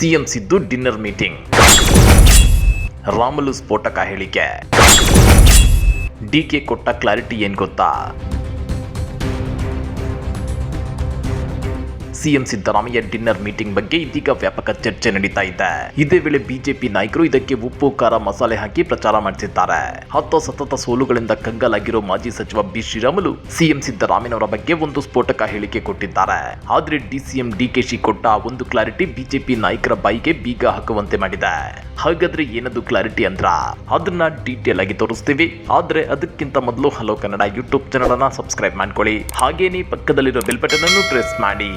CM Siddu dinner meeting. Ramulu ಸ್ಫೋಟಕ ಹೇಳಿಕೆ. D K ಕೊಟ್ಟ ಕ್ಲಾರಿಟಿ ಏನ್ ಗೊತ್ತಾ? ಸಿಎಂ ಸಿದ್ದರಾಮಯ್ಯ ಡಿನ್ನರ್ ಮೀಟಿಂಗ್ ಬಗ್ಗೆ ಇದೀಗ ವ್ಯಾಪಕ ಚರ್ಚೆ ನಡೀತಾ ಇದೆ. ಇದೇ ವೇಳೆ ಬಿಜೆಪಿ ನಾಯಕರು ಇದಕ್ಕೆ ಉಪ್ಪು, ಖಾರ, ಮಸಾಲೆ ಹಾಕಿ ಪ್ರಚಾರ ಮಾಡಿಸಿದ್ದಾರೆ ಹತ್ತು ಸತತ ಸೋಲುಗಳಿಂದ ಕಂಗಾಲಾಗಿರೋ ಮಾಜಿ ಸಚಿವ ಬಿ ಶ್ರೀರಾಮುಲು ಸಿಎಂ ಸಿದ್ದರಾಮಯ್ಯನವರ ಬಗ್ಗೆ ಒಂದು ಸ್ಫೋಟಕ ಹೇಳಿಕೆ ಕೊಟ್ಟಿದ್ದಾರೆ. ಆದ್ರೆ ಡಿಸಿಎಂ ಡಿಕೆಶಿ ಕೊಟ್ಟ ಒಂದು ಕ್ಲಾರಿಟಿ ಬಿಜೆಪಿ ನಾಯಕರ ಬಾಯಿಗೆ ಬೀಗ ಹಾಕುವಂತೆ ಮಾಡಿದೆ. ಹಾಗಾದ್ರೆ ಏನದು ಕ್ಲಾರಿಟಿ ಅಂದ್ರ? ಅದನ್ನ ಡೀಟೇಲ್ ಆಗಿ ತೋರಿಸ್ತೀವಿ. ಆದ್ರೆ ಅದಕ್ಕಿಂತ ಮೊದಲು ಹಲೋ ಕನ್ನಡ ಯೂಟ್ಯೂಬ್ ಚಾನಲ್ ಅನ್ನ ಸಬ್ಸ್ಕ್ರೈಬ್ ಮಾಡ್ಕೊಳ್ಳಿ. ಹಾಗೇನೇ ಪಕ್ಕದಲ್ಲಿರೋ ಬೆಲ್ ಬಟನ್ ಅನ್ನು ಪ್ರೆಸ್ ಮಾಡಿ.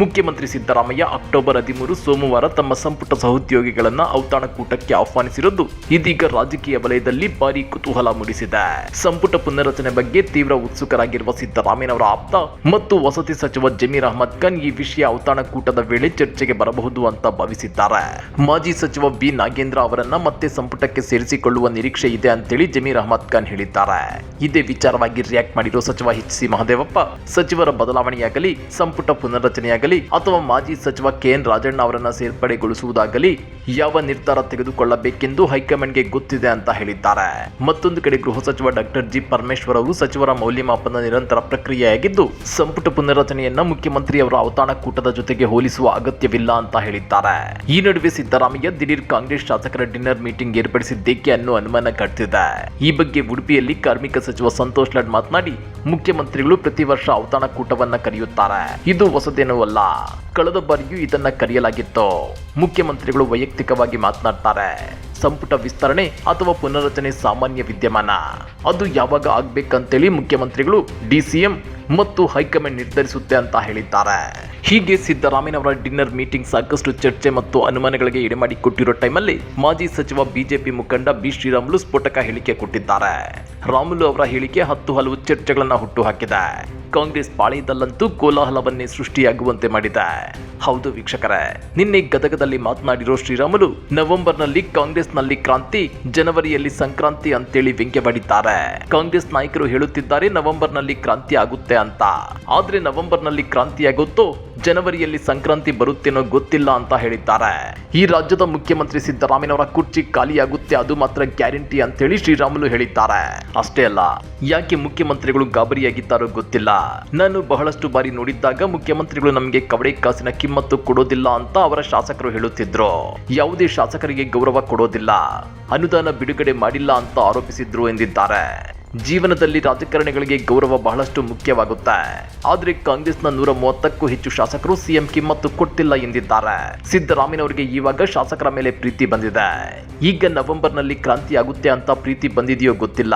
ಮುಖ್ಯಮಂತ್ರಿ ಸಿದ್ದರಾಮಯ್ಯ ಅಕ್ಟೋಬರ್ ಹದಿಮೂರು ಸೋಮವಾರ ತಮ್ಮ ಸಂಪುಟ ಸಹೋದ್ಯೋಗಿಗಳನ್ನ ಔತಣಕೂಟಕ್ಕೆ ಆಹ್ವಾನಿಸಿರುವುದು ಇದೀಗ ರಾಜಕೀಯ ವಲಯದಲ್ಲಿ ಭಾರಿ ಕುತೂಹಲ ಮೂಡಿಸಿದೆ. ಸಂಪುಟ ಪುನರ್ರಚನೆ ಬಗ್ಗೆ ತೀವ್ರ ಉತ್ಸುಕರಾಗಿರುವ ಸಿದ್ದರಾಮಯ್ಯನವರ ಆಪ್ತ ಮತ್ತು ವಸತಿ ಸಚಿವ ಜಮೀರ್ ಅಹಮದ್ ಖಾನ್ ಈ ವಿಷಯ ಔತಣಕೂಟದ ವೇಳೆ ಚರ್ಚೆಗೆ ಬರಬಹುದು ಅಂತ ಭಾವಿಸಿದ್ದಾರೆ. ಮಾಜಿ ಸಚಿವ ಬಿ ನಾಗೇಂದ್ರ ಅವರನ್ನ ಮತ್ತೆ ಸಂಪುಟಕ್ಕೆ ಸೇರಿಸಿಕೊಳ್ಳುವ ನಿರೀಕ್ಷೆ ಇದೆ ಅಂತೇಳಿ ಜಮೀರ್ ಅಹಮದ್ ಖಾನ್ ಹೇಳಿದ್ದಾರೆ. ಇದೇ ವಿಚಾರವಾಗಿ ರಿಯಾಕ್ಟ್ ಮಾಡಿರುವ ಸಚಿವ ಎಚ್ ಸಿ ಮಹದೇವಪ್ಪ, ಸಚಿವರ ಬದಲಾವಣೆಯಾಗಲಿ, ಸಂಪುಟ ಪುನರ್ರಚನೆಯಾಗಲಿ ಅಥವಾ ಮಾಜಿ ಸಚಿವ ಕೆಎನ್ ರಾಜಣ್ಣ ಅವರನ್ನ ಸೇರ್ಪಡೆಗೊಳಿಸುವುದಾಗಲಿ ಯಾವ ನಿರ್ಧಾರ ತೆಗೆದುಕೊಳ್ಳಬೇಕೆಂದು ಹೈಕಮಾಂಡ್ಗೆ ಗೊತ್ತಿದೆ ಅಂತ ಹೇಳಿದ್ದಾರೆ. ಮತ್ತೊಂದು ಕಡೆ ಗೃಹ ಸಚಿವ ಡಾಕ್ಟರ್ ಜಿ ಪರಮೇಶ್ವರ್ ಅವರು ಸಚಿವರ ಮೌಲ್ಯಮಾಪನ ನಿರಂತರ ಪ್ರಕ್ರಿಯೆಯಾಗಿದ್ದು, ಸಂಪುಟ ಪುನರಚನೆಯನ್ನ ಮುಖ್ಯಮಂತ್ರಿ ಅವರ ಅವತಾಣಕೂಟದ ಜೊತೆಗೆ ಹೋಲಿಸುವ ಅಗತ್ಯವಿಲ್ಲ ಅಂತ ಹೇಳಿದ್ದಾರೆ. ಈ ನಡುವೆ ಸಿದ್ದರಾಮಯ್ಯ ದಿಢೀರ್ ಕಾಂಗ್ರೆಸ್ ಶಾಸಕರ ಡಿನ್ನರ್ ಮೀಟಿಂಗ್ ಏರ್ಪಡಿಸಿದ್ದೇಕೆ ಅನ್ನೋ ಅನುಮಾನ ಕಟ್ಟಿದೆ. ಈ ಬಗ್ಗೆ ಉಡುಪಿಯಲ್ಲಿ ಕಾರ್ಮಿಕ ಸಚಿವ ಸಂತೋಷ್ ಲಾಡ್ ಮಾತನಾಡಿ, ಮುಖ್ಯಮಂತ್ರಿಗಳು ಪ್ರತಿ ವರ್ಷ ಔತಣಕೂಟವನ್ನ ಕರೆಯುತ್ತಾರೆ. ಇದು ಹೊಸದೇನೂ ಅಲ್ಲ. ಕಳೆದ ಬಾರಿಯೂ ಇದನ್ನ ಕರೆಯಲಾಗಿತ್ತು. ಮುಖ್ಯಮಂತ್ರಿಗಳು ವೈಯಕ್ತಿಕವಾಗಿ ಮಾತನಾಡ್ತಾರೆ. ಸಂಪುಟ ವಿಸ್ತರಣೆ ಅಥವಾ ಪುನರ್ರಚನೆ ಸಾಮಾನ್ಯ ವಿದ್ಯಮಾನ. ಅದು ಯಾವಾಗ ಆಗ್ಬೇಕಂತೇಳಿ ಮುಖ್ಯಮಂತ್ರಿಗಳು ಡಿಸಿಎಂ ಮತ್ತು ಹೈಕಮಾಂಡ್ ನಿರ್ಧರಿಸುತ್ತೆ ಅಂತ ಹೇಳಿದ್ದಾರೆ. ಹೀಗೆ ಸಿದ್ದರಾಮಯ್ಯನವರ ಡಿನ್ನರ್ ಮೀಟಿಂಗ್ ಸಾಕಷ್ಟು ಚರ್ಚೆ ಮತ್ತು ಅನುಮಾನಗಳಿಗೆ ಎಡೆಮಾಡಿ ಕೊಟ್ಟಿರೋ ಟೈಮಲ್ಲಿ ಮಾಜಿ ಸಚಿವ ಬಿಜೆಪಿ ಮುಖಂಡ ಬಿ ಶ್ರೀರಾಮುಲು ಸ್ಫೋಟಕ ಹೇಳಿಕೆ ಕೊಟ್ಟಿದ್ದಾರೆ. ರಾಮುಲು ಅವರ ಹೇಳಿಕೆ ಹತ್ತು ಹಲವು ಚರ್ಚೆಗಳನ್ನ ಹುಟ್ಟುಹಾಕಿದೆ. ಕಾಂಗ್ರೆಸ್ ಪಾಳಿದಲ್ಲಂತೂ ಕೋಲಾಹಲವನ್ನೇ ಸೃಷ್ಟಿಯಾಗುವಂತೆ ಮಾಡಿದೆ. ಹೌದು ವೀಕ್ಷಕರೇ, ನಿನ್ನೆ ಗದಗದಲ್ಲಿ ಮಾತನಾಡಿರೋ ಶ್ರೀರಾಮುಲು, ನವೆಂಬರ್ನಲ್ಲಿ ಕಾಂಗ್ರೆಸ್ನಲ್ಲಿ ಕ್ರಾಂತಿ, ಜನವರಿಯಲ್ಲಿ ಸಂಕ್ರಾಂತಿ ಅಂತೇಳಿ ವ್ಯಂಗ್ಯವಾಡಿದ್ದಾರೆ. ಕಾಂಗ್ರೆಸ್ ನಾಯಕರು ಹೇಳುತ್ತಿದ್ದಾರೆ, ನವೆಂಬರ್ನಲ್ಲಿ ಕ್ರಾಂತಿ ಆಗುತ್ತೆ ಅಂತ. ಆದ್ರೆ ನವೆಂಬರ್ನಲ್ಲಿ ನಲ್ಲಿ ಕ್ರಾಂತಿಯಾಗುತ್ತೋ ಜನವರಿಯಲ್ಲಿ ಸಂಕ್ರಾಂತಿ ಬರುತ್ತೇನೋ ಗೊತ್ತಿಲ್ಲ ಅಂತ ಹೇಳಿದ್ದಾರೆ. ಈ ರಾಜ್ಯದ ಮುಖ್ಯಮಂತ್ರಿ ಸಿದ್ದರಾಮಯ್ಯನವರ ಕುರ್ಚಿ ಖಾಲಿಯಾಗುತ್ತೆ, ಅದು ಮಾತ್ರ ಗ್ಯಾರಂಟಿ ಅಂತೇಳಿ ಶ್ರೀರಾಮುಲು ಹೇಳಿದ್ದಾರೆ. ಅಷ್ಟೇ ಅಲ್ಲ, ಯಾಕೆ ಮುಖ್ಯಮಂತ್ರಿಗಳು ಗಾಬರಿಯಾಗಿದ್ದಾರೋ ಗೊತ್ತಿಲ್ಲ. ನಾನು ಬಹಳಷ್ಟು ಬಾರಿ ನೋಡಿದ್ದಾಗ ಮುಖ್ಯಮಂತ್ರಿಗಳು ನಮಗೆ ಕವಡೆ ಕಾಸಿನ ಕಿಮ್ಮತ್ತು ಕೊಡೋದಿಲ್ಲ ಅಂತ ಅವರ ಶಾಸಕರು ಹೇಳುತ್ತಿದ್ರು. ಯಾವುದೇ ಶಾಸಕರಿಗೆ ಗೌರವ ಕೊಡೋದಿಲ್ಲ. ಅನುದಾನ ಬಿಡುಗಡೆ ಮಾಡಿಲ್ಲ ಅಂತ ಆರೋಪಿಸಿದ್ರು ಎಂದಿದ್ದಾರೆ. ಜೀವನದಲ್ಲಿ ರಾಜಕಾರಣಿಗಳಿಗೆ ಗೌರವ ಬಹಳಷ್ಟು ಮುಖ್ಯವಾಗುತ್ತೆ. ಆದ್ರೆ ಕಾಂಗ್ರೆಸ್ನ ನೂರ ಮೂವತ್ತಕ್ಕೂ ಹೆಚ್ಚು ಶಾಸಕರು ಸಿಎಂ ಕಿಮ್ಮತ್ತು ಕೊಟ್ಟಿಲ್ಲ ಎಂದಿದ್ದಾರೆ. ಸಿದ್ದರಾಮಯ್ಯನವರಿಗೆ ಇವಾಗ ಶಾಸಕರ ಮೇಲೆ ಪ್ರೀತಿ ಬಂದಿದೆ. ಈಗ ನವೆಂಬರ್ನಲ್ಲಿ ಕ್ರಾಂತಿ ಆಗುತ್ತೆ ಅಂತ ಪ್ರೀತಿ ಬಂದಿದೆಯೋ ಗೊತ್ತಿಲ್ಲ.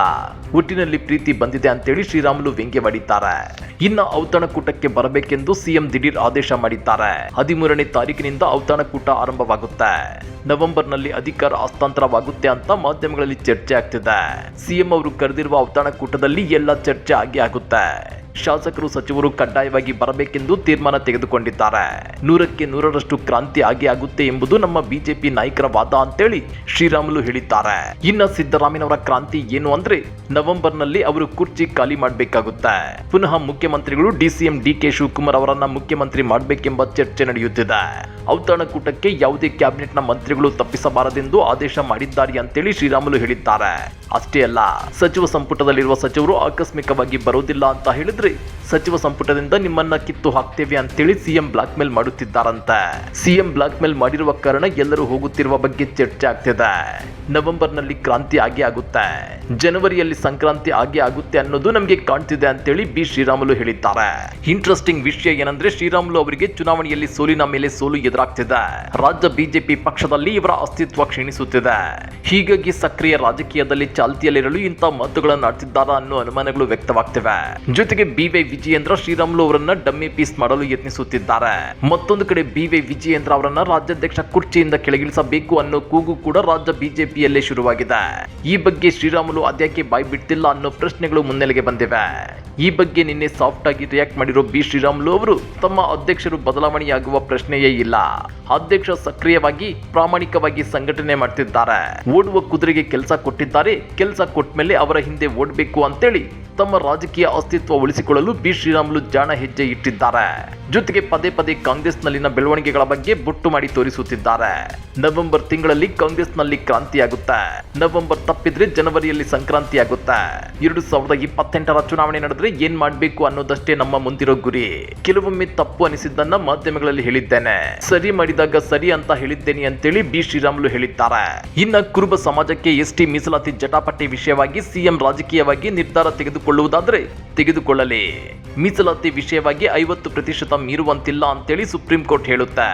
ಒಟ್ಟಿನಲ್ಲಿ ಪ್ರೀತಿ ಬಂದಿದೆ ಅಂತೇಳಿ ಶ್ರೀರಾಮುಲು ವ್ಯಂಗ್ಯವಾಡಿದ್ದಾರೆ ಇನ್ನ ಔತಣಕೂಟಕ್ಕೆ ಬರಬೇಕೆಂದು ಸಿಎಂ ದಿಢೀರ್ ಆದೇಶ ಮಾಡಿದ್ದಾರೆ. ಹದಿಮೂರನೇ ತಾರೀಕಿನಿಂದ ಔತಣಕೂಟ ಆರಂಭವಾಗುತ್ತೆ. ನವೆಂಬರ್ನಲ್ಲಿ ಅಧಿಕಾರ ಹಸ್ತಾಂತರವಾಗುತ್ತೆ ಅಂತ ಮಾಧ್ಯಮಗಳಲ್ಲಿ ಚರ್ಚೆ ಆಗ್ತಿದೆ. ಸಿಎಂ ಅವರು ಕರೆದಿರುವ ಔತಣಕೂಟದಲ್ಲಿ ಎಲ್ಲ ಚರ್ಚೆ ಆಗಿ ಆಗುತ್ತೆ. ಶಾಸಕರು ಸಚಿವರು ಕಡ್ಡಾಯವಾಗಿ ಬರಬೇಕೆಂದು ತೀರ್ಮಾನ ತೆಗೆದುಕೊಂಡಿದ್ದಾರೆ. ನೂರಕ್ಕೆ ನೂರರಷ್ಟು ಕ್ರಾಂತಿ ಆಗಿ ಆಗುತ್ತೆ ಎಂಬುದು ನಮ್ಮ ಬಿಜೆಪಿ ನಾಯಕರ ವಾದ ಅಂತೇಳಿ ಶ್ರೀರಾಮುಲು ಹೇಳಿದ್ದಾರೆ. ಇನ್ನ ಸಿದ್ದರಾಮಯ್ಯನವರ ಕ್ರಾಂತಿ ಏನು ಅಂದ್ರೆ ನವೆಂಬರ್ನಲ್ಲಿ ಅವರು ಕುರ್ಚಿ ಖಾಲಿ ಮಾಡಬೇಕಾಗುತ್ತೆ. ಪುನಃ ಮುಖ್ಯಮಂತ್ರಿಗಳು ಡಿಸಿಎಂ ಡಿ ಕೆ ಶಿವಕುಮಾರ್ ಅವರನ್ನ ಮುಖ್ಯಮಂತ್ರಿ ಮಾಡಬೇಕೆಂಬ ಚರ್ಚೆ ನಡೆಯುತ್ತಿದೆ. ಔತಣಕೂಟಕ್ಕೆ ಯಾವುದೇ ಕ್ಯಾಬಿನೆಟ್ನ ಮಂತ್ರಿಗಳು ತಪ್ಪಿಸಬಾರದೆಂದು ಆದೇಶ ಮಾಡಿದ್ದಾರೆ ಅಂತೇಳಿ ಶ್ರೀರಾಮುಲು ಹೇಳಿದ್ದಾರೆ. ಅಷ್ಟೇ ಅಲ್ಲ, ಸಚಿವ ಸಂಪುಟದಲ್ಲಿರುವ ಸಚಿವರು ಆಕಸ್ಮಿಕವಾಗಿ ಬರೋದಿಲ್ಲ ಅಂತ ಹೇಳಿದ್ರೆ. ಸಚಿವ ಸಂಪುಟದಿಂದ ನಿಮ್ಮನ್ನ ಕಿತ್ತು ಹಾಕ್ತೇವೆ ಅಂತೇಳಿ ಸಿಎಂ ಬ್ಲಾಕ್ ಮೇಲ್ ಮಾಡುತ್ತಿದ್ದಾರಂತೆ. ಸಿಎಂ ಬ್ಲಾಕ್ ಮೇಲ್ ಮಾಡಿರುವ ಕಾರಣ ಎಲ್ಲರೂ ಹೋಗುತ್ತಿರುವ ಬಗ್ಗೆ ಚರ್ಚೆ ಆಗ್ತಿದೆ. ನವೆಂಬರ್ನಲ್ಲಿ ಕ್ರಾಂತಿ ಆಗಿ ಆಗುತ್ತೆ. ಜನವರಿಯಲ್ಲಿ ಸಂಕ್ರಾಂತಿ ಆಗಿ ಆಗುತ್ತೆ ಅನ್ನೋದು ನಮಗೆ ಕಾಣ್ತಿದೆ ಅಂತೇಳಿ ಬಿ ಶ್ರೀರಾಮುಲು ಹೇಳಿದ್ದಾರೆ. ಇಂಟ್ರೆಸ್ಟಿಂಗ್ ವಿಷಯ ಏನಂದ್ರೆ ಶ್ರೀರಾಮುಲು ಅವರಿಗೆ ಚುನಾವಣೆಯಲ್ಲಿ ಸೋಲಿನ ಮೇಲೆ ಸೋಲು ಎದುರಾಗ್ತಿದೆ. ರಾಜ್ಯ ಬಿಜೆಪಿ ಪಕ್ಷದಲ್ಲಿ ಇವರ ಅಸ್ತಿತ್ವ ಕ್ಷೀಣಿಸುತ್ತಿದೆ. ಹೀಗಾಗಿ ಸಕ್ರಿಯ ರಾಜಕೀಯದಲ್ಲಿ ಚಾಲ್ತಿಯಲ್ಲಿರಲು ಇಂಥ ಮಾತುಗಳನ್ನು ಆಡ್ತಿದ್ದಾರಾ ಅನ್ನೋ ಅನುಮಾನಗಳು ವ್ಯಕ್ತವಾಗ್ತಿವೆ. ಜೊತೆಗೆ ಬಿವೈ ವಿಜಯೇಂದ್ರ ಶ್ರೀರಾಮುಲು ಅವರನ್ನ ಡಮ್ಮಿ ಪೀಸ್ ಮಾಡಲು ಯತ್ನಿಸುತ್ತಿದ್ದಾರೆ. ಮತ್ತೊಂದು ಕಡೆ ಬಿವೈ ವಿಜಯೇಂದ್ರ ಅವರನ್ನ ರಾಜ್ಯಾಧ್ಯಕ್ಷ ಕುರ್ಚಿಯಿಂದ ಕೆಳಗಿಳಿಸಬೇಕು ಅನ್ನೋ ಕೂಗು ಕೂಡ ರಾಜ್ಯ ಬಿಜೆಪಿಯಲ್ಲೇ ಶುರುವಾಗಿದೆ. ಈ ಬಗ್ಗೆ ಶ್ರೀರಾಮುಲು ಅದ್ಯಾಕೆ ಬಾಯ್ ಬಿಡ್ತಿಲ್ಲ ಅನ್ನೋ ಪ್ರಶ್ನೆಗಳು ಮುನ್ನೆಲೆಗೆ ಬಂದಿವೆ. ಈ ಬಗ್ಗೆ ನಿನ್ನೆ ಸಾಫ್ಟ್ ಆಗಿ ರಿಯಾಕ್ಟ್ ಮಾಡಿರೋ ಬಿ ಶ್ರೀರಾಮುಲು ಅವರು ತಮ್ಮ ಅಧ್ಯಕ್ಷರು ಬದಲಾವಣೆಯಾಗುವ ಪ್ರಶ್ನೆಯೇ ಇಲ್ಲ. ಅಧ್ಯಕ್ಷ ಸಕ್ರಿಯವಾಗಿ, ಪ್ರಾಮಾಣಿಕವಾಗಿ ಸಂಘಟನೆ ಮಾಡ್ತಿದ್ದಾರೆ. ಓಡುವ ಕುದುರೆಗೆ ಕೆಲಸ ಕೊಟ್ಟಿದ್ದಾರೆ. ಕೆಲಸ ಕೊಟ್ಟ ಮೇಲೆ ಅವರ ಹಿಂದೆ ಓಡಬೇಕು ಅಂತೇಳಿ ತಮ್ಮ ರಾಜಕೀಯ ಅಸ್ತಿತ್ವ ಉಳಿಸಿಕೊಳ್ಳಲು ಬಿ. ಶ್ರೀರಾಮುಲು ಜಾಣ ಹೆಜ್ಜೆ ಇಟ್ಟಿದ್ದಾರೆ. ಜೊತೆಗೆ ಪದೇ ಪದೇ ಕಾಂಗ್ರೆಸ್ನಲ್ಲಿನ ಬೆಳವಣಿಗೆಗಳ ಬಗ್ಗೆ ಬೊಟ್ಟು ಮಾಡಿ ತೋರಿಸುತ್ತಿದ್ದಾರೆ. ನವೆಂಬರ್ ತಿಂಗಳಲ್ಲಿ ಕಾಂಗ್ರೆಸ್ನಲ್ಲಿ ಕ್ರಾಂತಿಯಾಗುತ್ತೆ. ನವೆಂಬರ್ ತಪ್ಪಿದ್ರೆ ಜನವರಿಯಲ್ಲಿ ಸಂಕ್ರಾಂತಿ ಆಗುತ್ತೆ ಎರಡು ಸಾವಿರದ ಇಪ್ಪತ್ತೆಂಟರ ಚುನಾವಣೆ ನಡೆದ್ರೆ ಏನ್ ಮಾಡ್ಬೇಕು ಅನ್ನೋದಷ್ಟೇ ನಮ್ಮ ಮುಂದಿರೋ ಗುರಿ. ಕೆಲವೊಮ್ಮೆ ತಪ್ಪು ಅನಿಸಿದ್ದನ್ನ ಮಾಧ್ಯಮಗಳಲ್ಲಿ ಹೇಳಿದ್ದೇನೆ. ಸರಿ ಮಾಡಿದಾಗ ಸರಿ ಅಂತ ಹೇಳಿದ್ದೇನೆ ಅಂತೇಳಿ ಬಿ. ಶ್ರೀರಾಮುಲು ಹೇಳಿದ್ದಾರೆ. ಇನ್ನ ಕುರುಬ ಸಮಾಜಕ್ಕೆ ಎಸ್ಟಿ ಮೀಸಲಾತಿ ಜಟಾಪಟಿ ವಿಷಯವಾಗಿ ಸಿಎಂ ರಾಜಕೀಯವಾಗಿ ನಿರ್ಧಾರ ತೆಗೆದುಕೊಳ್ಳುವುದಾದ್ರೆ ತೆಗೆದುಕೊಳ್ಳಲಿ. ಮೀಸಲಾತಿ ವಿಷಯವಾಗಿ ಐವತ್ತು ಪ್ರತಿಶತ ಮೀರುವಂತಿಲ್ಲ ಅಂತೇಳಿ ಸುಪ್ರೀಂ ಕೋರ್ಟ್ ಹೇಳುತ್ತೆ.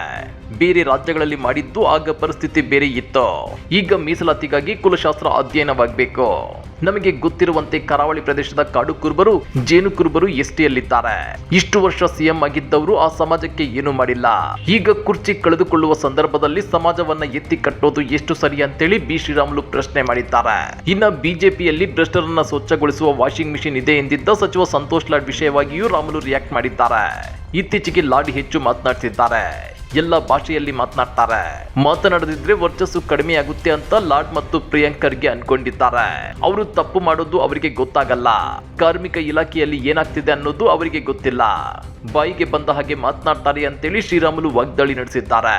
ಬೇರೆ ರಾಜ್ಯಗಳಲ್ಲಿ ಮಾಡಿದ್ದು ಆಗ ಪರಿಸ್ಥಿತಿ ಬೇರೆ ಇತ್ತು. ಈಗ ಮೀಸಲಾತಿಗಾಗಿ ಕುಲಶಾಸ್ತ್ರ ಅಧ್ಯಯನವಾಗಬೇಕು. ನಮಗೆ ಗೊತ್ತಿರುವಂತೆ ಕರಾವಳಿ ಪ್ರದೇಶದ ಕಾಡು ಕುರುಬರು, ಜೇನು ಕುರುಬರು ಎಸ್ಟಿಯಲ್ಲಿದ್ದಾರೆ ಇಷ್ಟು ವರ್ಷ ಸಿಎಂ ಆಗಿದ್ದವರು ಆ ಸಮಾಜಕ್ಕೆ ಏನು ಮಾಡಿಲ್ಲ. ಈಗ ಕುರ್ಚಿ ಕಳೆದುಕೊಳ್ಳುವ ಸಂದರ್ಭದಲ್ಲಿ ಸಮಾಜವನ್ನ ಎತ್ತಿ ಕಟ್ಟೋದು ಎಷ್ಟು ಸರಿ ಅಂತೇಳಿ ಬಿ. ಶ್ರೀರಾಮುಲು ಪ್ರಶ್ನೆ ಮಾಡಿದ್ದಾರೆ. ಇನ್ನ ಬಿಜೆಪಿಯಲ್ಲಿ ಭ್ರಷ್ಟರನ್ನ ಸ್ವಚ್ಛಗೊಳಿಸುವ ವಾಷಿಂಗ್ ಮಿಷಿನ್ ಇದೆ ಎಂದಿದ್ದ ಸಚಿವ ಸಂತೋಷ್ ಲಾಡ್ ವಿಷಯವಾಗಿಯೂ ರಾಮುಲು ರಿಯಾಕ್ಟ್ ಮಾಡಿದ್ದಾರೆ. ಇತ್ತೀಚೆಗೆ ಲಾಡ್ ಹೆಚ್ಚು ಮಾತನಾಡ್ತಿದ್ದಾರೆ. ಎಲ್ಲ ಭಾಷೆಯಲ್ಲಿ ಮಾತನಾಡ್ತಾರೆ. ಮಾತನಾಡದಿದ್ರೆ ವರ್ಚಸ್ಸು ಕಡಿಮೆ ಆಗುತ್ತೆ ಅಂತ ಲಾಡ್ ಮತ್ತು ಪ್ರಿಯಾಂಕರ್ಗೆ ಅನ್ಕೊಂಡಿದ್ದಾರೆ. ಅವರು ತಪ್ಪು ಮಾಡೋದು ಅವರಿಗೆ ಗೊತ್ತಾಗಲ್ಲ. ಕಾರ್ಮಿಕ ಇಲಾಖೆಯಲ್ಲಿ ಏನಾಗ್ತಿದೆ ಅನ್ನೋದು ಅವರಿಗೆ ಗೊತ್ತಿಲ್ಲ. ಬಾಯಿಗೆ ಬಂದ ಹಾಗೆ ಮಾತನಾಡ್ತಾರೆ ಅಂತೇಳಿ ಶ್ರೀರಾಮುಲು ವಾಗ್ದಾಳಿ ನಡೆಸಿದ್ದಾರೆ.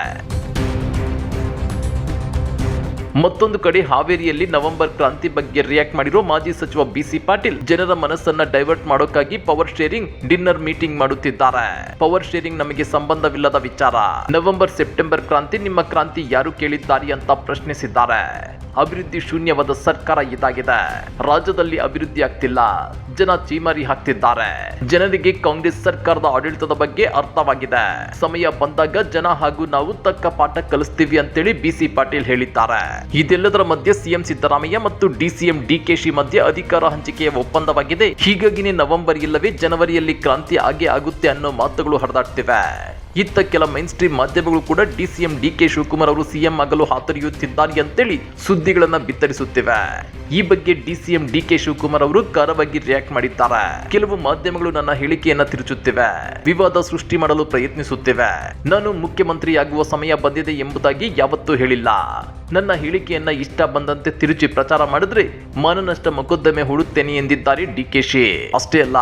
ಮತ್ತೊಂದು ಕಡೆ ಹಾವೇರಿಯಲ್ಲಿ ನವೆಂಬರ್ ಕ್ರಾಂತಿ ಬಗ್ಗೆ ರಿಯಾಕ್ಟ್ ಮಾಡಿರೋ ಮಾಜಿ ಸಚಿವ ಬಿಸಿ ಪಾಟೀಲ್. ಜನರ ಮನಸ್ಸನ್ನ ಡೈವರ್ಟ್ ಮಾಡೋಕ್ಕಾಗಿ ಪವರ್ ಶೇರಿಂಗ್ ಡಿನ್ನರ್ ಮೀಟಿಂಗ್ ಮಾಡುತ್ತಿದ್ದಾರೆ. ಪವರ್ ಶೇರಿಂಗ್ ನಮಗೆ ಸಂಬಂಧವಿಲ್ಲದ ವಿಚಾರ. ನವೆಂಬರ್ ಸೆಪ್ಟೆಂಬರ್ ಕ್ರಾಂತಿ ನಿಮ್ಮ ಕ್ರಾಂತಿ ಯಾರು ಕೇಳಿದ್ದಾರೆ ಅಂತ ಪ್ರಶ್ನಿಸಿದ್ದಾರೆ. ಅಭಿವೃದ್ಧಿ ಶೂನ್ಯವಾದ ಸರ್ಕಾರ ಇದಾಗಿದೆ. ರಾಜ್ಯದಲ್ಲಿ ಅಭಿವೃದ್ಧಿ ಆಗ್ತಿಲ್ಲ. ಜನ ಚೀಮಾರಿ ಹಾಕ್ತಿದ್ದಾರೆ. ಜನರಿಗೆ ಕಾಂಗ್ರೆಸ್ ಸರ್ಕಾರದ ಆಡಳಿತದ ಬಗ್ಗೆ ಅರ್ಥವಾಗಿದೆ. ಸಮಯ ಬಂದಾಗ ಜನ ಹಾಗೂ ನಾವು ತಕ್ಕ ಪಾಠ ಕಲಿಸ್ತೀವಿ ಅಂತೇಳಿ ಬಿಸಿ ಪಾಟೀಲ್ ಹೇಳಿದ್ದಾರೆ. ಇದೆಲ್ಲದರ ಮಧ್ಯೆ ಸಿಎಂ ಸಿದ್ದರಾಮಯ್ಯ ಮತ್ತು ಡಿಸಿಎಂ ಡಿಕೆಶಿ ಮಧ್ಯೆ ಅಧಿಕಾರ ಹಂಚಿಕೆಯ ಒಪ್ಪಂದವಾಗಿದೆ. ಹೀಗಾಗಿನೇ ನವೆಂಬರ್ ಇಲ್ಲವೇ ಜನವರಿಯಲ್ಲಿ ಕ್ರಾಂತಿ ಆಗೇ ಆಗುತ್ತೆ ಅನ್ನೋ ಮಾತುಗಳು ಹರಿದಾಡ್ತಿವೆ. ಇತ್ತ ಕೆಲ ಮೈನ್ ಸ್ಟ್ರೀಮ್ ಮಾಧ್ಯಮಗಳು ಕೂಡ D CM D K Shivakumar ಅವರು ಸಿಎಂ ಆಗಲು ಹಾತೊರೆಯುತ್ತಿದ್ದಾರೆ ಅಂತೇಳಿ ಸುದ್ದಿಗಳನ್ನ ಬಿತ್ತರಿಸುತ್ತಿವೆ. ಈ ಬಗ್ಗೆ D CM D K Shivakumar ಅವರು ಖಾರವಾಗಿ ರಿಯಾಕ್ಟ್ ಮಾಡಿದ್ದಾರೆ. ಕೆಲವು ಮಾಧ್ಯಮಗಳು ನನ್ನ ಹೇಳಿಕೆಯನ್ನ ತಿರುಚುತ್ತಿವೆ. ವಿವಾದ ಸೃಷ್ಟಿ ಮಾಡಲು ಪ್ರಯತ್ನಿಸುತ್ತಿವೆ. ನಾನು ಮುಖ್ಯಮಂತ್ರಿಯಾಗುವ ಸಮಯ ಬಂದಿದೆ ಎಂಬುದಾಗಿ ಯಾವತ್ತೂ ಹೇಳಿಲ್ಲ. ನನ್ನ ಹೇಳಿಕೆಯನ್ನ ಇಷ್ಟ ಬಂದಂತೆ ತಿರುಚಿ ಪ್ರಚಾರ ಮಾಡಿದ್ರೆ ಮಾನನಷ್ಟ ಮೊಕದ್ದಮೆ ಹೂಡುತ್ತೇನೆ ಎಂದಿದ್ದಾರೆ ಡಿ ಕೆ ಶಿ. ಅಷ್ಟೇ ಅಲ್ಲ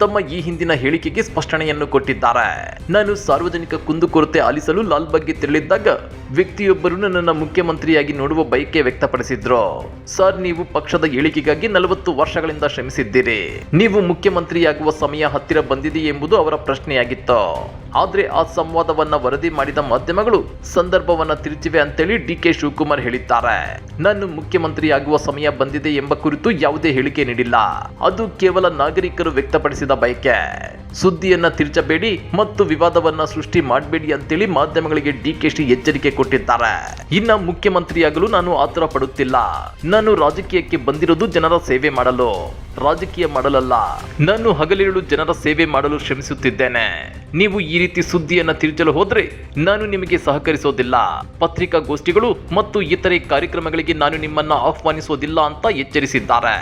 ತಮ್ಮ ಈ ಹಿಂದಿನ ಹೇಳಿಕೆಗೆ ಸ್ಪಷ್ಟನೆಯನ್ನು ಕೊಟ್ಟಿದ್ದಾರೆ. ನಾನು ಸಾರ್ವಜನಿಕ ಕುಂದುಕೊರತೆ ಆಲಿಸಲು ಲಾಲ್ ಬಗ್ಗೆ ತೆರಳಿದ್ದಾಗ ವ್ಯಕ್ತಿಯೊಬ್ಬರು ನನ್ನನ್ನು ಮುಖ್ಯಮಂತ್ರಿಯಾಗಿ ನೋಡುವ ಬಯಕೆ ವ್ಯಕ್ತಪಡಿಸಿದ್ರು. ಸರ್, ನೀವು ಪಕ್ಷದ ಏಳಿಗೆಗಾಗಿ ನಲವತ್ತು ವರ್ಷಗಳಿಂದ ಶ್ರಮಿಸಿದ್ದೀರಿ. ನೀವು ಮುಖ್ಯಮಂತ್ರಿಯಾಗುವ ಸಮಯ ಹತ್ತಿರ ಬಂದಿದೆ ಎಂಬುದು ಅವರ ಪ್ರಶ್ನೆಯಾಗಿತ್ತು. ಆದ್ರೆ ಆ ಸಂವಾದವನ್ನ ವರದಿ ಮಾಡಿದ ಮಾಧ್ಯಮಗಳು ಸಂದರ್ಭವನ್ನ ತಿರುಚಿವೆ ಅಂತೇಳಿ ಡಿ ಕೆ ಶಿವಕುಮಾರ್ ಹೇಳಿದ್ದಾರೆ. ನಾನು ಮುಖ್ಯಮಂತ್ರಿಯಾಗುವ ಸಮಯ ಬಂದಿದೆ ಎಂಬ ಕುರಿತು ಯಾವುದೇ ಹೇಳಿಕೆ ನೀಡಿಲ್ಲ. ಅದು ಕೇವಲ ನಾಗರಿಕರು ವ್ಯಕ್ತಪಡಿಸಿದ ಬಯಕೆ ಸುದ್ದಿಯನ್ನ ತಿರುಚಬೇಡಿ ಮತ್ತು ವಿವಾದವನ್ನ ಸೃಷ್ಟಿ ಮಾಡಬೇಡಿ ಅಂತೇಳಿ ಮಾಧ್ಯಮಗಳಿಗೆ ಡಿ ಕೆ ಶಿ ಎಚ್ಚರಿಕೆ ಕೊಟ್ಟಿದ್ದಾರೆ. ಇನ್ನ ಮುಖ್ಯಮಂತ್ರಿಯಾಗಲು ನಾನು ಆತುರ ಪಡುತ್ತಿಲ್ಲ. ನಾನು ರಾಜಕೀಯಕ್ಕೆ ಬಂದಿರೋದು ಜನರ ಸೇವೆ ಮಾಡಲು. ರಾಜಕೀಯ ಮಾಡಲಲ್ಲ. ನಾನು ಹಗಲಿರುಳು ಜನರ ಸೇವೆ ಮಾಡಲು ಶ್ರಮಿಸುತ್ತಿದ್ದೇನೆ. ನೀವು ಈ ರೀತಿ ಸುದ್ದಿಯನ್ನ ತಿರುಚಲು ಹೋದ್ರೆ ನಾನು ನಿಮಗೆ ಸಹಕರಿಸೋದಿಲ್ಲ. ಪತ್ರಿಕಾಗೋಷ್ಠಿಗಳು ಮತ್ತು ಇತರೆ ಕಾರ್ಯಕ್ರಮಗಳಿಗೆ ನಾನು ನಿಮ್ಮನ್ನ ಆಹ್ವಾನಿಸೋದಿಲ್ಲ ಅಂತ ಎಚ್ಚರಿಸಿದ್ದಾರೆ.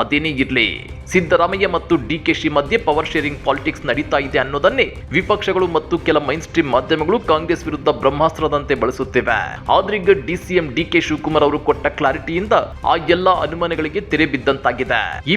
ಅದೇನೇ ಇರ್ಲಿ, ಸಿದ್ದರಾಮಯ್ಯ ಮತ್ತು ಡಿ ಕೆ ಶಿ ಮಧ್ಯೆ ಪವರ್ ಶೇರಿಂಗ್ ಪಾಲಿಟಿಕ್ಸ್ ನಡೀತಾ ಇದೆ ಅನ್ನೋದನ್ನೇ ವಿಪಕ್ಷಗಳು ಮತ್ತು ಕೆಲ ಮೈನ್ ಸ್ಟ್ರೀಮ್ ಮಾಧ್ಯಮಗಳು ಕಾಂಗ್ರೆಸ್ ವಿರುದ್ಧ ಬ್ರಹ್ಮಾಸ್ತ್ರದಂತೆ ಬಳಸುತ್ತಿವೆ. ಆದ್ರೀಗ ಡಿಸಿಎಂ ಡಿ ಕೆ ಶಿವಕುಮಾರ್ ಅವರು ಕೊಟ್ಟ ಕ್ಲಾರಿಟಿಯಿಂದ ಆ ಎಲ್ಲಾ ಅನುಮಾನಗಳಿಗೆ ತೆರೆ ಬಿದ್ದಂತಾಗಿದೆ. ಈ